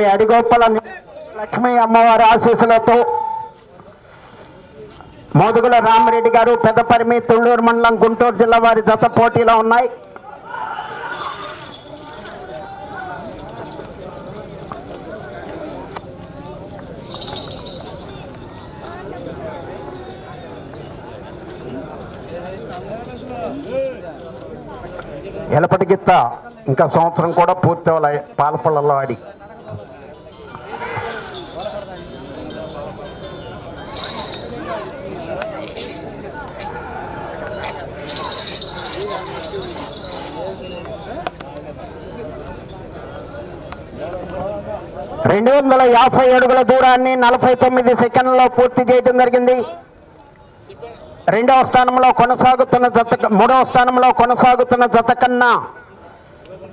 శ్రీ అడిగోపల లక్ష్మీ అమ్మవారి ఆశీస్సులతో మోదుగుల రామరెడ్డి గారు పెద్దపరిమి తుళ్ళూరు మండలం గుంటూరు జిల్లా వారి జత పోటీలో ఉన్నాయి. ఎలపటి గిత్త ఇంకా సంవత్సరం కూడా పూర్తి అవ్వాలి పాలపళ్ళలో ఆడి. రెండు వందల యాభై అడుగుల దూరాన్ని నలభై తొమ్మిది సెకండ్లలో పూర్తి చేయడం జరిగింది. రెండవ స్థానంలో కొనసాగుతున్న జత మూడవ స్థానంలో కొనసాగుతున్న జత కన్నా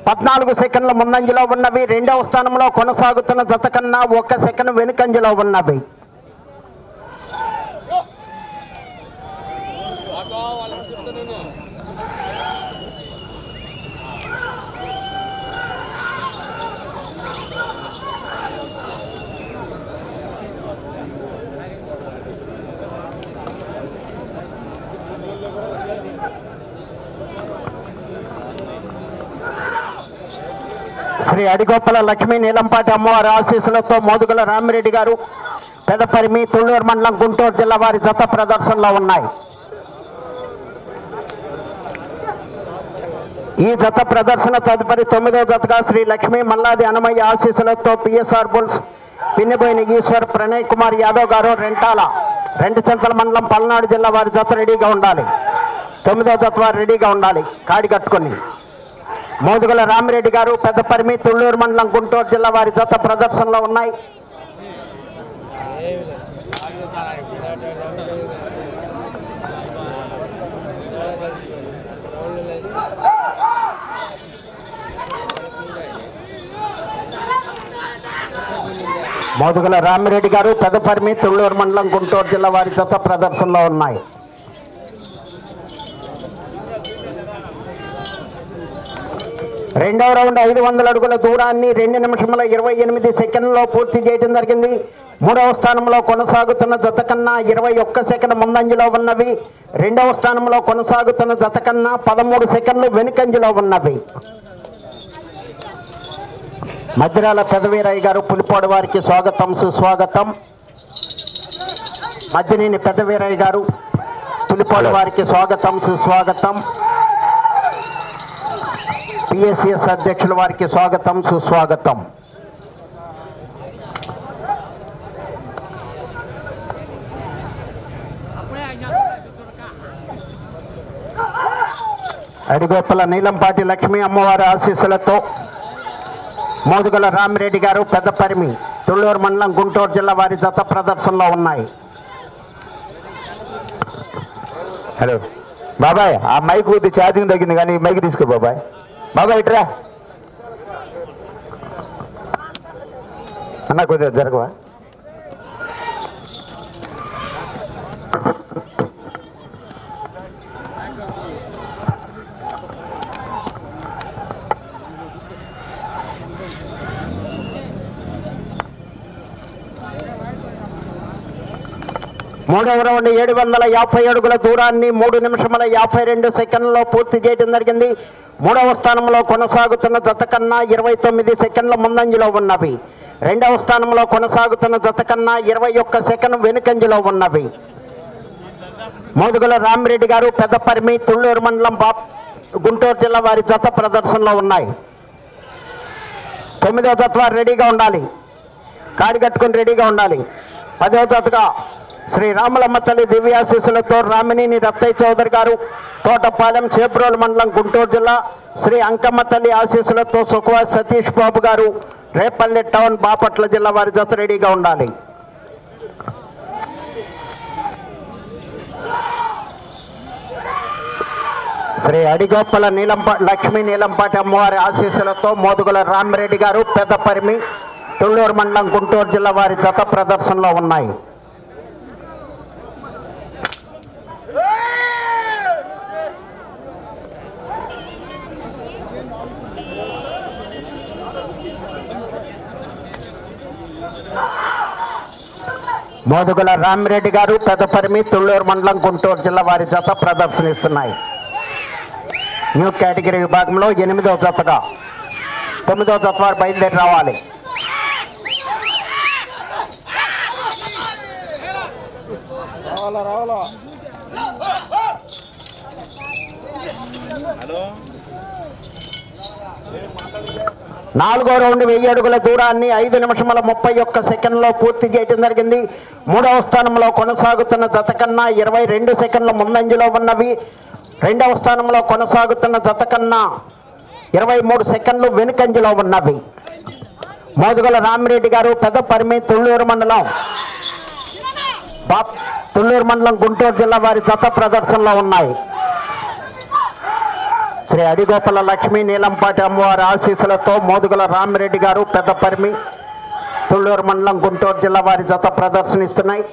పద్నాలుగు సెకండ్ల ముందంజలో ఉన్నవి. రెండవ స్థానంలో కొనసాగుతున్న జత కన్నా ఒక్క సెకండ్ వెనుకంజలో ఉన్నవి. శ్రీ అడిగొప్పల లక్ష్మీ నీలంపాటి అమ్మవారి ఆశీస్సులతో మోదుగుల రామిరెడ్డి గారు పెదపరిమి తుళ్ళూరు మండలం గుంటూరు జిల్లా వారి జత ప్రదర్శనలో ఉన్నాయి. ఈ జత ప్రదర్శన తదుపరి తొమ్మిదవ జతగా శ్రీ లక్ష్మీ మల్లాది అనమయ్య ఆశీస్సులతో పిఎస్ఆర్ బుల్స్ పిన్నిపోయిన ఈశ్వర్ ప్రణయ్ కుమార్ యాదవ్ గారు రెంటాల రెండు చెంతల మండలం పల్నాడు జిల్లా వారి జత రెడీగా ఉండాలి. తొమ్మిదో జత వారు రెడీగా ఉండాలి. కాడి కట్టుకొని. మోదుగుల రామిరెడ్డి గారు పెద్దపరిమి తుళ్ళూరు మండలం గుంటూరు జిల్లా వారి జత ప్రదర్శనలో ఉన్నాయి. మోదుగుల రామిరెడ్డి గారు పెద్దపరిమి తుళ్ళూరు మండలం గుంటూరు జిల్లా వారి జత ప్రదర్శనలో ఉన్నాయి. రెండవ రౌండ్ ఐదు వందల అడుగుల దూరాన్ని రెండు నిమిషముల ఇరవై ఎనిమిది సెకండ్లో పూర్తి చేయడం జరిగింది. మూడవ స్థానంలో కొనసాగుతున్న జత కన్నా ఇరవై ఒక్క సెకండ్ ముందంజలో ఉన్నవి. రెండవ స్థానంలో కొనసాగుతున్న జత కన్నా పదమూడు సెకండ్లు వెనుకంజలో ఉన్నవి. మధ్యరాల పెదవీరయ్య గారు పులిపాడు వారికి స్వాగతం సుస్వాగతం. మధ్యనేని పెదవీరయ్య గారు పులిపాడు వారికి స్వాగతం సుస్వాగతం. పిఎస్సిఎస్ అధ్యక్షుల వారికి స్వాగతం సుస్వాగతం. అడిగోపల నీలంపాటి లక్ష్మీ అమ్మవారి ఆశీస్సులతో మోదుగల రామిరెడ్డి గారు పెద్దపరిమి తుళ్ళూరు మండలం గుంటూరు జిల్లా వారి జత ప్రదర్శనలో ఉన్నాయి. హలో. బాబాయ్ ఆ మైక్ కొద్ది ఛార్జింగ్ తగ్గింది కానీ మైక్ తీసుకో బాబాయ్. బాబాయ్ ఇట్రా అన్న కొద్దిగా జరగవా? మూడవ రౌండ్ ఏడు వందల యాభై అడుగుల దూరాన్ని మూడు నిమిషముల యాభై రెండు సెకండ్లలో పూర్తి చేయడం జరిగింది. మూడవ స్థానంలో కొనసాగుతున్న జత కన్నా ఇరవై తొమ్మిది సెకండ్ల ముందంజలో ఉన్నవి. రెండవ స్థానంలో కొనసాగుతున్న జత కన్నా ఇరవై ఒక్క సెకండ్ వెనుకంజలో ఉన్నవి. మోదుగుల రామిరెడ్డి గారు పెద్దపరిమి తుళ్ళూరు మండలం బాప్ గుంటూరు జిల్లా వారి జత ప్రదర్శనలో ఉన్నాయి. తొమ్మిదవ జత వారు రెడీగా ఉండాలి. కాడి కట్టుకుని రెడీగా ఉండాలి. పదవ జతగా శ్రీ రామలమ్మ తల్లి దివ్యాశీస్సులతో రామినేని రత్తయ్య చౌదరి గారు తోటపాలెం చేబ్రోలు మండలం గుంటూరు జిల్లా శ్రీ అంకమ్మ తల్లి ఆశీస్సులతో సుఖవా సతీష్ బాబు గారు రేపల్లి టౌన్ బాపట్ల జిల్లా వారి జత రెడీగా ఉండాలి. శ్రీ అడిగొప్పల నీలంపా లక్ష్మీ నీలంపాటి అమ్మవారి ఆశీస్సులతో మోదుగుల రామిరెడ్డి గారు పెద్దపరిమి తుళ్ళూరు మండలం గుంటూరు జిల్లా వారి జత ప్రదర్శనలో ఉన్నాయి. మోదుగుల రామిరెడ్డి గారు పెదపరిమి తుళ్ళూరు మండలం గుంటూరు జిల్లా వారి జత ప్రదర్శనిస్తున్నాయి. న్యూ కేటగిరీ విభాగంలో ఎనిమిదవ జతగా తొమ్మిదవ జత వారు బయలుదేరి రావాలి? నాలుగో రౌండ్ వెయ్యి అడుగుల దూరాన్ని ఐదు నిమిషముల ముప్పై ఒక్క సెకండ్లో పూర్తి చేయడం జరిగింది. మూడవ స్థానంలో కొనసాగుతున్న జత కన్నా ఇరవై రెండు సెకండ్ల ముందంజలో ఉన్నవి. రెండవ స్థానంలో కొనసాగుతున్న జత కన్నా ఇరవై మూడు సెకండ్లు వెనుకంజలో ఉన్నవి. మోదుగల రామిరెడ్డి గారు పెద్ద పరిమి తుళ్ళూరు మండలం. తుళ్ళూరు మండలం గుంటూరు జిల్లా వారి జత ప్రదర్శనలో ఉన్నాయి. శ్రీ అడిగోపల లక్ష్మీ నీలంపాటి అమ్మవారి ఆశీస్సులతో మోదుగుల రామిరెడ్డి గారు పెద్ద పరిమి తుళ్ళూరు మండలం గుంటూరు జిల్లా వారి జత ప్రదర్శనిస్తున్నాయి.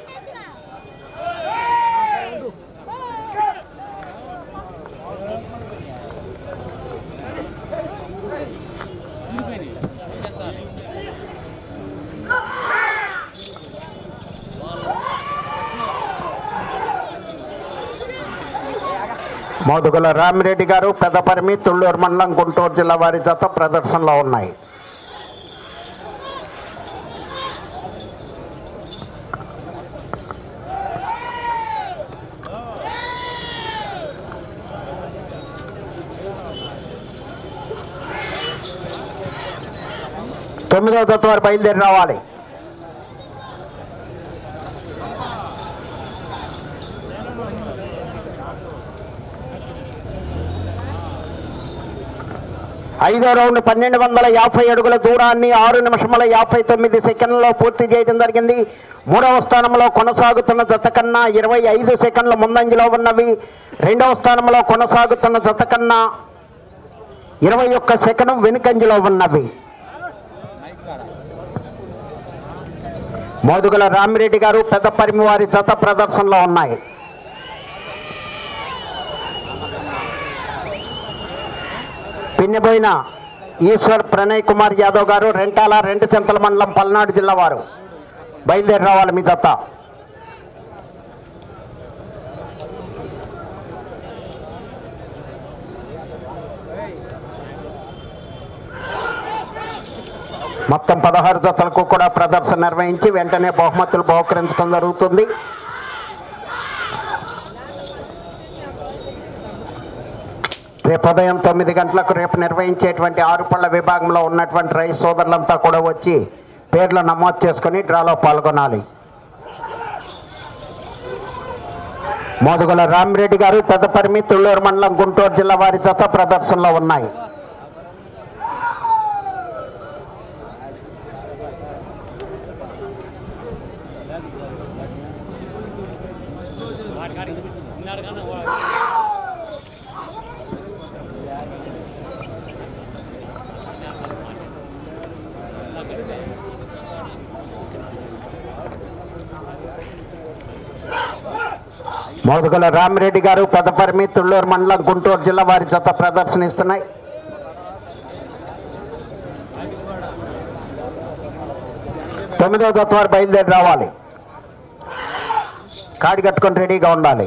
మోదుగుల రామిరెడ్డి గారు పెద్దపరిమి తుళ్ళూరు మండలం గుంటూరు జిల్లా వారి జత ప్రదర్శనలో ఉన్నాయి. తొమ్మిదవ జత వారు బయలుదేరి రావాలి. ఐదో రౌండ్ పన్నెండు వందల యాభై అడుగుల దూరాన్ని ఆరు నిమిషముల యాభై తొమ్మిది సెకండ్లలో పూర్తి చేయడం జరిగింది. మూడవ స్థానంలో కొనసాగుతున్న జత కన్నా ఇరవై ఐదు సెకండ్ల ముందంజలో ఉన్నవి. రెండవ స్థానంలో కొనసాగుతున్న జత కన్నా ఇరవై ఒక్క సెకండ్ వెనుకంజలో ఉన్నవి. మోదుగుల రామిరెడ్డి గారు పెద్ద పరిమి వారి జత ప్రదర్శనలో ఉన్నాయి. పిన్నెబోయిన ఈశ్వర్ ప్రణయ్ కుమార్ యాదవ్ గారు రెంటాల రెండు చెంతల మండలం పల్నాడు జిల్లా వారు. బయలుదేరి రావాలి మీ దత్త మొత్తం పదహారు జతలకు కూడా ప్రదర్శన నిర్వహించి వెంటనే బహుమతులు బహుకరించడం జరుగుతుంది. రేపు ఉదయం తొమ్మిది గంటలకు రేపు నిర్వహించేటువంటి ఆరు పళ్ళ విభాగంలో ఉన్నటువంటి రైతు సోదరులంతా కూడా వచ్చి పేర్లు నమోదు చేసుకుని డ్రాలో పాల్గొనాలి. మోదుగుల రామిరెడ్డి గారు పెద్దపరిమి తుళ్ళూరు మండలం గుంటూరు జిల్లా వారి జత ప్రదర్శనలో ఉన్నాయి. మోదుగుల రామిరెడ్డి గారు పెదపరిమి తుళ్ళూరు మండలం గుంటూరు జిల్లా వారి జత ప్రదర్శనిస్తున్నాయి. తొమ్మిదవ జత వారు బయలుదేరి రావాలి. కాడి కట్టుకొని రెడీగా ఉండాలి.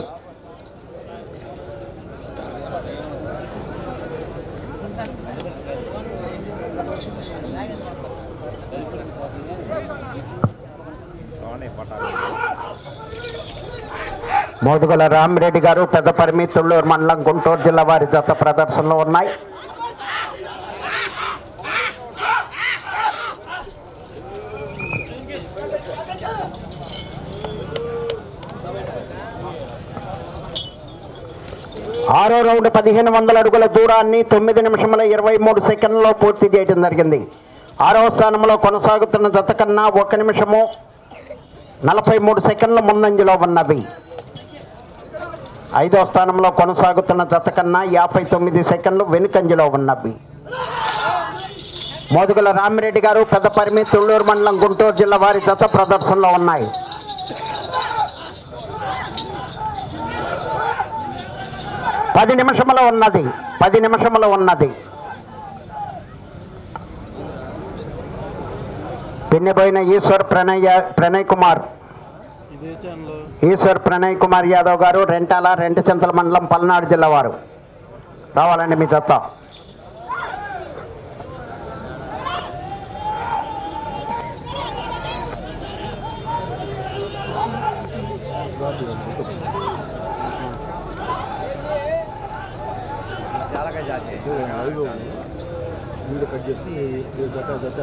మోదుగుల రామిరెడ్డి గారు పెద్ద తుళ్ళూరు మండలం గుంటూరు జిల్లా వారి జత ప్రదర్శనలో ఉన్నాయి. ఆరో రౌండ్ పదిహేను వందల అడుగుల దూరాన్ని తొమ్మిది నిమిషముల ఇరవై మూడు సెకండ్లలో పూర్తి చేయడం జరిగింది. ఆరవ స్థానంలో కొనసాగుతున్న జత కన్నా ఒక నిమిషము నలభై మూడు సెకండ్ల ముందంజలో ఉన్నవి. ఐదో స్థానంలో కొనసాగుతున్న జత కన్నా యాభై తొమ్మిది సెకండ్లు వెనుకంజలో ఉన్నవి. మోదుగుల రామిరెడ్డి గారు పెద్దపరిమి తుళ్ళూరు మండలం గుంటూరు జిల్లా వారి జత ప్రదర్శనలో ఉన్నాయి. పది నిమిషములో ఉన్నది. పది నిమిషములో ఉన్నది. పిన్నెబోయిన ఈశ్వర్ ప్రణయ ప్రణయ్ కుమార్ ఈశ్వర్ ప్రణయ్ కుమార్ యాదవ్ గారు రెంటాల రెండు చింతల మండలం పల్నాడు జిల్లా వారు. రావాలండి మీ వీడియో కట్ చేసి జత జత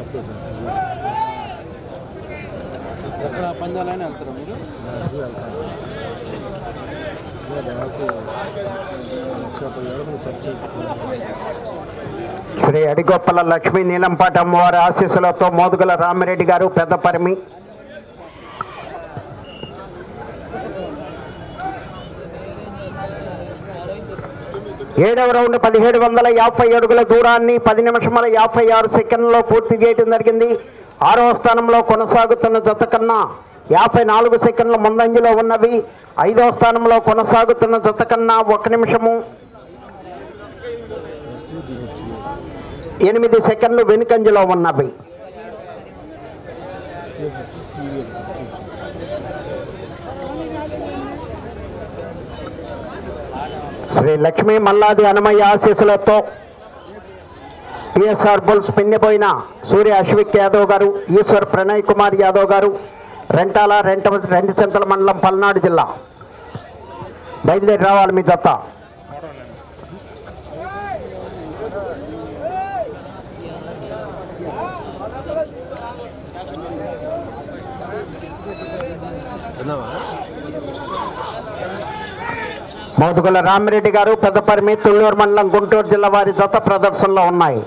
ఎక్కడ పందాలని వెళ్తారా మీరు? శ్రీ అడిగొప్పల లక్ష్మీ నీలంపాటి అమ్మవారి ఆశీస్సులతో మోదుగుల రామిరెడ్డి గారు పెద్దపరిమి ఏడవ రౌండ్ పదిహేడు వందల యాభై అడుగుల దూరాన్ని పది నిమిషముల యాభై ఆరు సెకండ్లో పూర్తి చేయడం జరిగింది. ఆరవ స్థానంలో కొనసాగుతున్న జత కన్నా యాభై నాలుగు సెకండ్ల ముందంజలో ఉన్నవి. ఐదవ స్థానంలో కొనసాగుతున్న జత కన్నా ఒక నిమిషము. ఎనిమిది సెకండ్లు వెనుకంజలో ఉన్నవి. శ్రీ లక్ష్మీ మల్లాది హనుమయ్య ఆశీస్సులతో పిఎస్ఆర్ బుల్స్ పిన్నిపోయిన సూర్య అశ్విక్ యాదవ్ గారు ఈశ్వర్ ప్రణయ్ కుమార్ యాదవ్ గారు రెంటాల రెంట రెండు చెంతల మండలం పల్నాడు జిల్లా. బయలుదేరి రావాలి మీ జత్తా మోదుగుల రామిరెడ్డి గారు పెద్దపరిమి తుళ్ళూరు మండలం గుంటూరు జిల్లా వారి జత ప్రదర్శనలో ఉన్నాయి.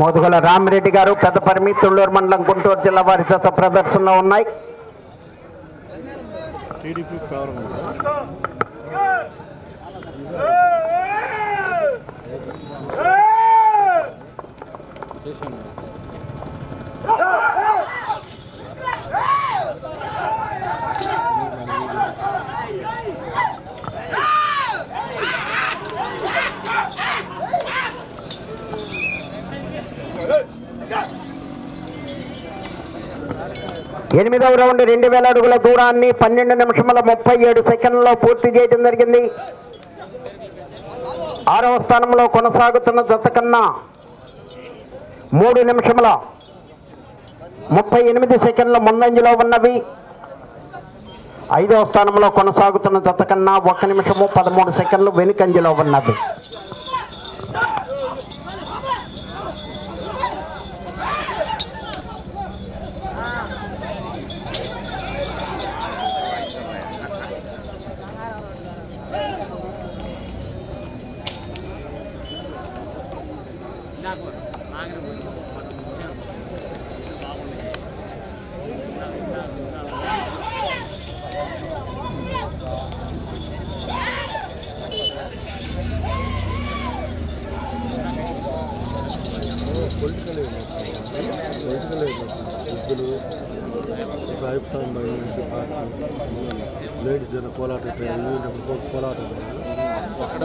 మోదుగల రామిరెడ్డి గారు పెద్దపరిమి తుళ్ళూరు మండలం గుంటూరు జిల్లా వారి జత ప్రదర్శనలో ఉన్నాయి. టీడీపీ ఎనిమిదవ రౌండ్ రెండు వేల అడుగుల దూరాన్ని పన్నెండు నిమిషముల ముప్పై ఏడు సెకండ్లలో పూర్తి చేయడం జరిగింది. ఆరవ స్థానంలో కొనసాగుతున్న జత కన్నా మూడు నిమిషముల ముప్పై ఎనిమిది సెకండ్ల ముందంజలో ఉన్నవి. ఐదవ స్థానంలో కొనసాగుతున్న జత కన్నా ఒక నిమిషము పదమూడు సెకండ్లు వెనుకంజలో ఉన్నవి. లేడీస్ జన కోలాట ట్రైన్ కోలాట ఎక్కడ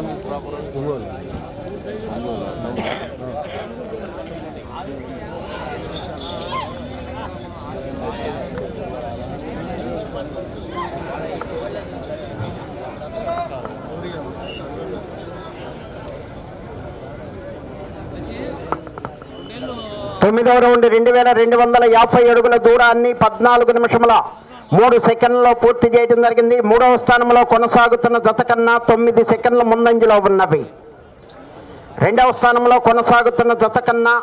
తొమ్మిదవ రౌండ్ రెండు వేల రెండు వందల యాభై అడుగుల దూరాన్ని పద్నాలుగు నిమిషముల మూడు సెకండ్లలో పూర్తి చేయడం జరిగింది. మూడవ స్థానంలో కొనసాగుతున్న జత కన్నా తొమ్మిది సెకండ్ల ముందంజలో ఉన్నవి. రెండవ స్థానంలో కొనసాగుతున్న జత కన్నా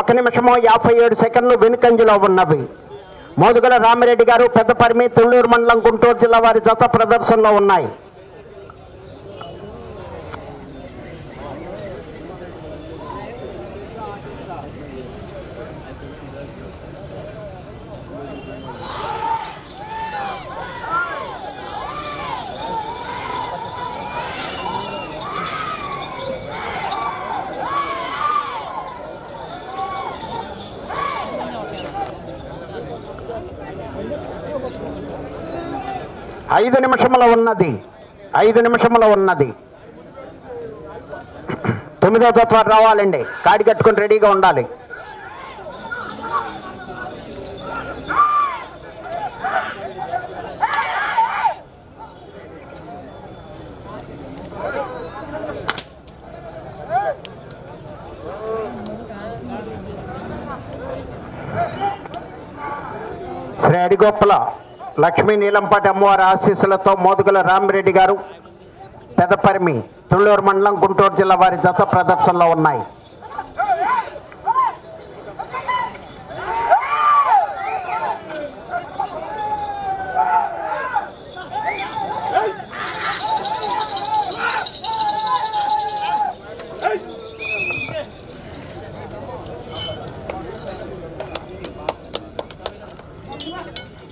ఒక నిమిషము యాభై ఏడు సెకండ్లు వెనుకంజలో ఉన్నవి. మోదుగల రామిరెడ్డి గారు పెద్దపరిమి తుళ్ళూరు మండలం గుంటూరు జిల్లా వారి జత ప్రదర్శనలో ఉన్నాయి. ఐదు నిమిషముల ఉన్నది. ఐదు నిమిషముల ఉన్నది. తొమ్మిదో తత్వాలు రావాలండి. కాడి కట్టుకుని రెడీగా ఉండాలి. శ్రీ అడిగొప్పల లక్ష్మీ నీలంపాటి అమ్మవారి ఆశీస్సులతో మోదుగుల రామిరెడ్డి గారు పెదపరిమి తుళ్ళూరు మండలం గుంటూరు జిల్లా వారి జత ప్రదర్శనలో ఉన్నాయి.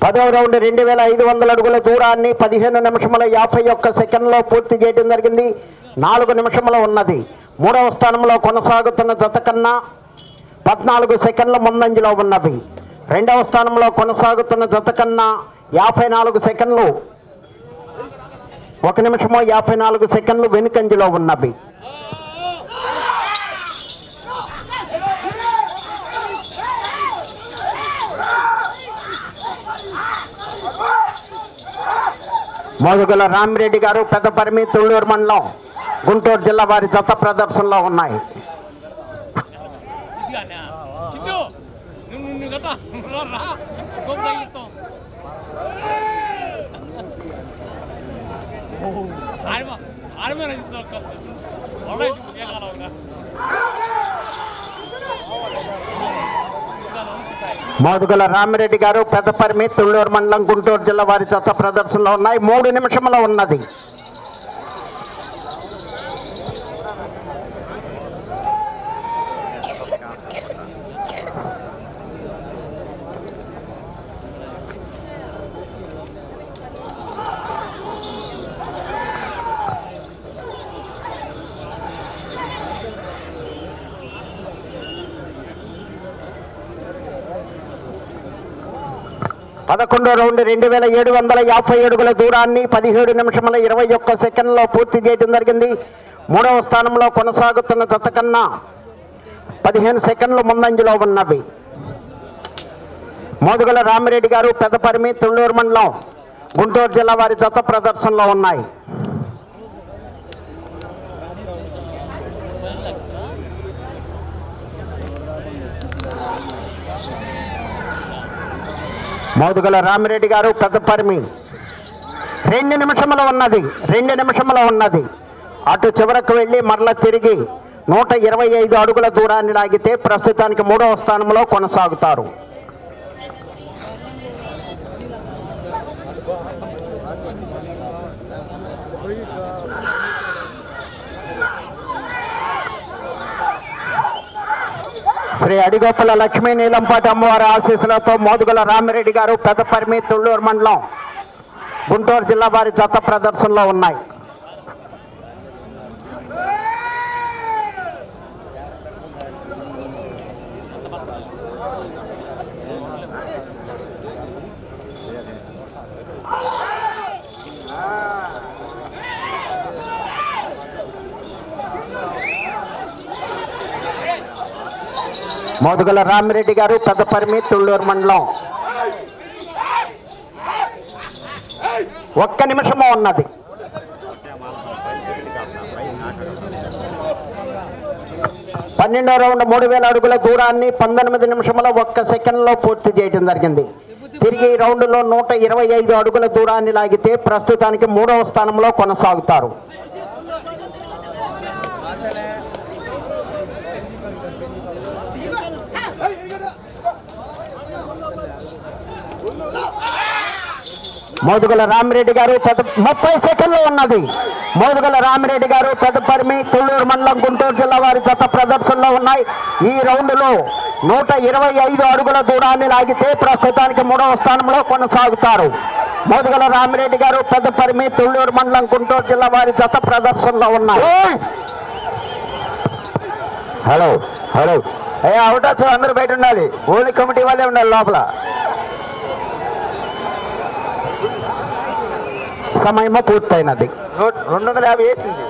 పదవ రౌండ్ రెండు వేల ఐదు వందల అడుగుల దూరాన్ని పదిహేను నిమిషముల యాభై ఒక్క సెకండ్లో పూర్తి చేయడం జరిగింది. నాలుగు నిమిషముల ఉన్నది. మూడవ స్థానంలో కొనసాగుతున్న జత కన్నా పద్నాలుగు సెకండ్ల ముందంజలో ఉన్నవి రెండవ స్థానంలో కొనసాగుతున్న జత కన్నా యాభై నాలుగు సెకండ్లు ఒక నిమిషము యాభై నాలుగు సెకండ్లు వెనుకంజలో ఉన్నవి మోదుగుల రామిరెడ్డి గారు పెద్దపరిమి తుళ్ళూరు మండలం గుంటూరు జిల్లా వారి జత ప్రదర్శనలో ఉన్నాయి. మోదుగుల రామిరెడ్డి గారు పెద్దపరిమి తుళ్ళూరు మండలం గుంటూరు జిల్లా వారి చెత్త ప్రదర్శనలో ఉన్నాయి. మూడు నిమిషంలో ఉన్నది. పదకొండో రౌండ్ రెండు వేల ఏడు వందల యాభై అడుగుల దూరాన్ని పదిహేడు నిమిషముల ఇరవై ఒక్క సెకండ్లో పూర్తి చేయడం జరిగింది. మూడవ స్థానంలో కొనసాగుతున్న జత కన్నా పదిహేను సెకండ్లు ముందంజలో ఉన్నవి. మోదుగల రామిరెడ్డి గారు పెద్దపరిమి తుళ్ళూరు మండలం గుంటూరు జిల్లా వారి జత ప్రదర్శనలో ఉన్నాయి. మోదుగల రామిరెడ్డి గారు కదపర్మి రెండు నిమిషముల ఉన్నది రెండు నిమిషముల ఉన్నది. అటు చివరకు వెళ్ళి మరల తిరిగి నూట ఇరవై ఐదు అడుగుల దూరాన్ని లాగితే ప్రస్తుతానికి మూడవ స్థానంలో కొనసాగుతారు. శ్రీ అడిగొప్పల లక్ష్మీ నీలంపాటి అమ్మవారి ఆశీస్సులతో మోదుగుల రామిరెడ్డి గారు పెద్దపరిమి తుళ్ళూరు మండలం గుంటూరు జిల్లా వారి జత ప్రదర్శనలో ఉన్నాయి. మోదుగల రామిరెడ్డి గారు పెద్దపరిమి తుళ్ళూరు మండలం. ఒక్క నిమిషము ఉన్నది. పన్నెండో రౌండ్ మూడు వేల అడుగుల దూరాన్ని పంతొమ్మిది నిమిషంలో ఒక్క సెకండ్లో పూర్తి చేయడం జరిగింది. తిరిగి రౌండ్లో నూట ఇరవై ఐదు అడుగుల దూరాన్ని లాగితే ప్రస్తుతానికి మూడవ స్థానంలో కొనసాగుతారు. మోదుగల రామిరెడ్డి గారు పెద్ద ముప్పై సెకండ్లు ఉన్నది. మోదుగల రామిరెడ్డి గారు పెద్దపరిమి తుళ్ళూరు మండలం గుంటూరు జిల్లా వారి జత ప్రదర్శనలో ఉన్నాయి. ఈ రౌండ్లో నూట ఇరవై ఐదు అడుగుల దూరాన్ని లాగితే ప్రస్తుతానికి మూడవ స్థానంలో కొనసాగుతారు. మోదుగల రామిరెడ్డి గారు పెద్దపరిమి తుళ్ళూరు మండలం గుంటూరు జిల్లా వారి జత ప్రదర్శనలో ఉన్నాయి. Hello hello. ఏ అవుట్ అందరూ బయట ఉండాలి. ఓన్లీ కమిటీ వాళ్ళే ఉండాలి లోపల. సమయము పూర్తయినది. రెండు వందల యాభై వేసింది